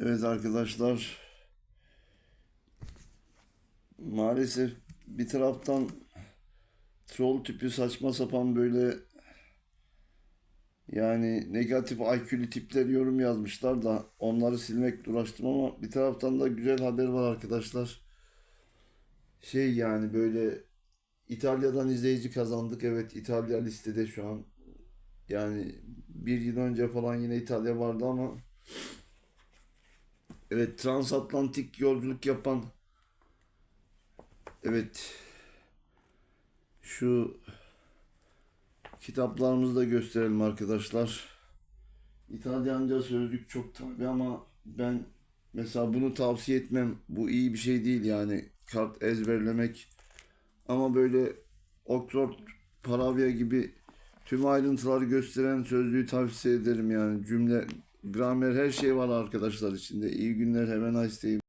Evet arkadaşlar. Maalesef bir taraftan troll tipi saçma sapan böyle yani negatif IQ'lu tipler yorum yazmışlar da onları silmek uğraştım ama bir taraftan da güzel haber var arkadaşlar. Şey yani böyle İtalya'dan izleyici kazandık. Evet İtalya listede şu an. Yani bir yıl önce falan yine İtalya vardı ama Evet, transatlantik yolculuk yapan evet şu kitaplarımızı da gösterelim arkadaşlar. İtalyanca sözlük çok tabi ama ben mesela bunu tavsiye etmem. Bu iyi bir şey değil yani kart ezberlemek. Ama böyle Oxford Paravya gibi tüm ayrıntıları gösteren sözlüğü tavsiye ederim yani cümle Gramer her şey var arkadaşlar içinde. İyi günler. Hemen nice.